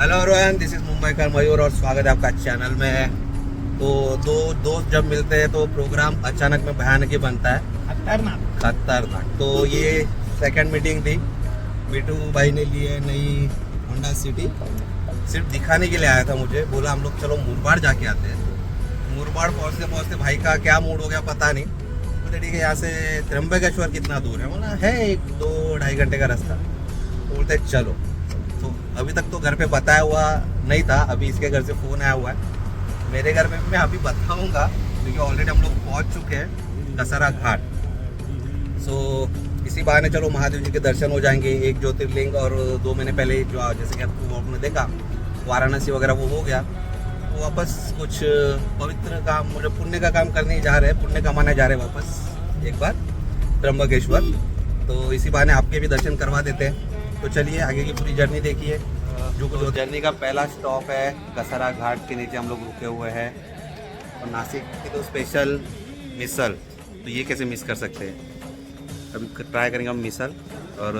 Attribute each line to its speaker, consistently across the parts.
Speaker 1: Hello Rohan this is Mumbai का मयूर और स्वागत है आपका चैनल में। है तो दो दोस्त जब मिलते हैं तो प्रोग्राम अचानक में भयानक ही बनता है।
Speaker 2: खतरनाक।
Speaker 1: खतरनाक। तो ये सेकंड मीटिंग थी। बिटू भाई ने लिए नई होंडा सिटी सिर्फ़ दिखाने के लिए आया था मुझे। बोला हम लोग चलो मुरबाड़ जाके आते हैं। मुरबाड़ पहुँचते पहुँचते भाई का क्या मूड हो गया पता नहीं। बोले ठीक है यहाँ से त्र्यंबकेश्वर कितना दूर है? बोला है एक दो ढाई घंटे का रास्ता। तो बोलते चलो। अभी तक तो घर पे बताया हुआ नहीं था, अभी इसके घर से फ़ोन आया हुआ है। मेरे घर में मैं अभी बताऊँगा, क्योंकि ऑलरेडी हम लोग पहुँच चुके हैं दशहरा घाट। सो इसी बहाने चलो महादेव जी के दर्शन हो जाएँगे, एक ज्योतिर्लिंग और दो महीने पहले जो जैसे कि आपको आपने देखा, वाराणसी वगैरह वो हो गया। तो वापस कुछ पवित्र काम मतलब पुण्य का काम करने जा रहे हैं, पुण्य कमाने जा रहे हैं वापस, एक बार, त्र्यंबकेश्वर। तो इसी बहाने आपके भी दर्शन करवा देते हैं। तो चलिए आगे की पूरी जर्नी देखिए। जो जो जर्नी का पहला स्टॉप है कसरा घाट के नीचे हम लोग रुके हुए हैं। और नासिक की तो स्पेशल मिसल तो ये कैसे मिस कर सकते हैं? अभी ट्राय करेंगे हम मिसल और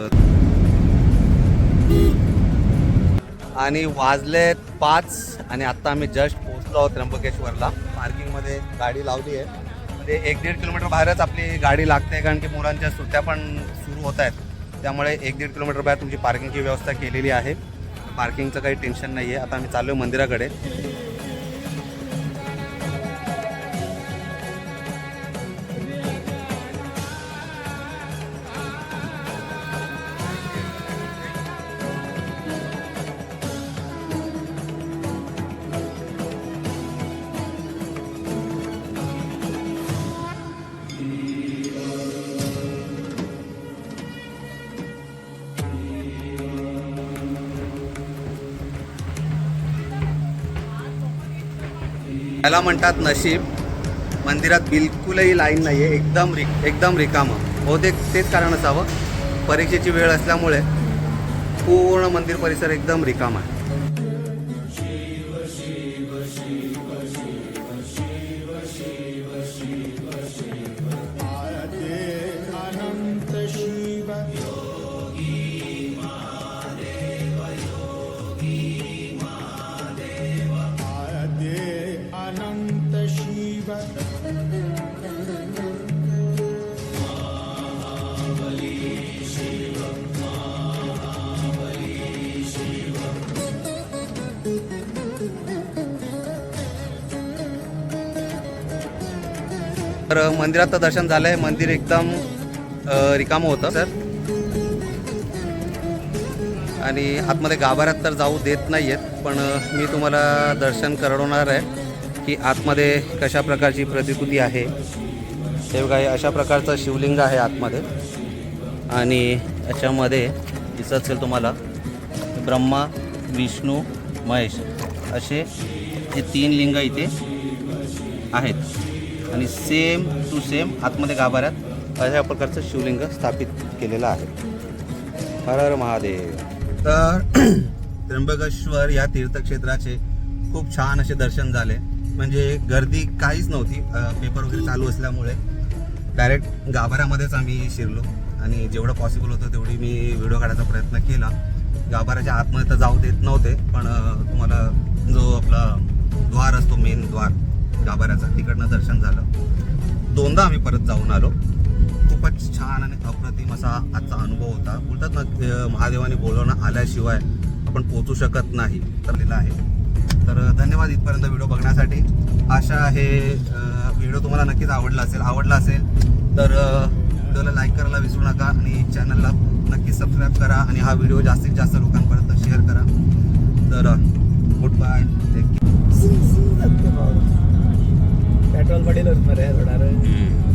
Speaker 1: आणि वाजलेत पाच आणि आत्ता आम्ही जस्ट पोहोचलो आहोत त्र्यंबकेश्वरला पार्किंगमध्ये गाडी लावली आहे. म्हणजे एक दीड किलोमीटर बाहेरच आपली गाडी लागते कारण की मुलांच्या सुट्ट्या पण सुरू होत आहेत. त्यामुळे एक दीड किलोमीटर बाहेर तुमची पार्किंगची व्यवस्था केलेली आहे. पार्किंगचं काही टेन्शन नाही आहे आता आम्ही चाललो मंदिराकडे. याला म्हणतात नशीब. मंदिरात बिलकुलही लाईन नाही आहे एकदम रि एकदम रिकामं. बहुतेक तेच कारण असावं. परीक्षेची वेळ असल्यामुळे पूर्ण मंदिर परिसर एकदम रिकाम आहे. तर मंदिरात तर दर्शन झालंय. मंदिर एकदम रिकामं होतं सर. आणि आतमध्ये गाभाऱ्यात तर जाऊ देत नाही आहेत पण मी तुम्हाला दर्शन करवणार आहे. की आतमध्ये कशा प्रकारची प्रतिकृती आहे? हे बघा हे अशा प्रकारचं शिवलिंग आहे आतमध्ये. आणि याच्यामध्ये दिसत असेल तुम्हाला ब्रह्मा विष्णू महेश असे हे तीन लिंग इथे आहेत. आणि सेम टू सेम आतमध्ये गाभाऱ्यात अशा प्रकारचं शिवलिंग स्थापित केलेलं आहे. हर हर महादेव. तर त्र्यंबकेश्वर या तीर्थक्षेत्राचे खूप छान असे दर्शन झाले. म्हणजे गर्दी काहीच नव्हती. पेपर वगैरे चालू असल्यामुळे डायरेक्ट गाभाऱ्यामध्येच आम्ही शिरलो. आणि जेवढं पॉसिबल होतं तेवढी मी व्हिडिओ काढायचा प्रयत्न केला. गाभाऱ्याच्या आतमध्ये तर जाऊ देत नव्हते पण तुम्हाला जो आपला द्वार असतो मेन द्वार गाभाऱ्याचा तिकडनं दर्शन झालं. दोनदा आम्ही परत जाऊन आलो. खूपच छान आणि अप्रतिम असा आजचा अनुभव होता. बोलतात ना महादेवाने बोलवणं आल्याशिवाय आपण पोचू शकत नाही. ठरलेलं आहे. तर धन्यवाद इथपर्यंत व्हिडिओ बघण्यासाठी. आशा हे व्हिडिओ तुम्हाला नक्कीच आवडला असेल. आवडला असेल तर व्हिडिओला लाईक करायला विसरू नका आणि चॅनलला नक्कीच सबस्क्राईब करा आणि हा व्हिडिओ जास्तीत जास्त लोकांपर्यंत शेअर करा. तर गुड बाय.
Speaker 2: पेट्रोल पडेल थोडा
Speaker 1: केअर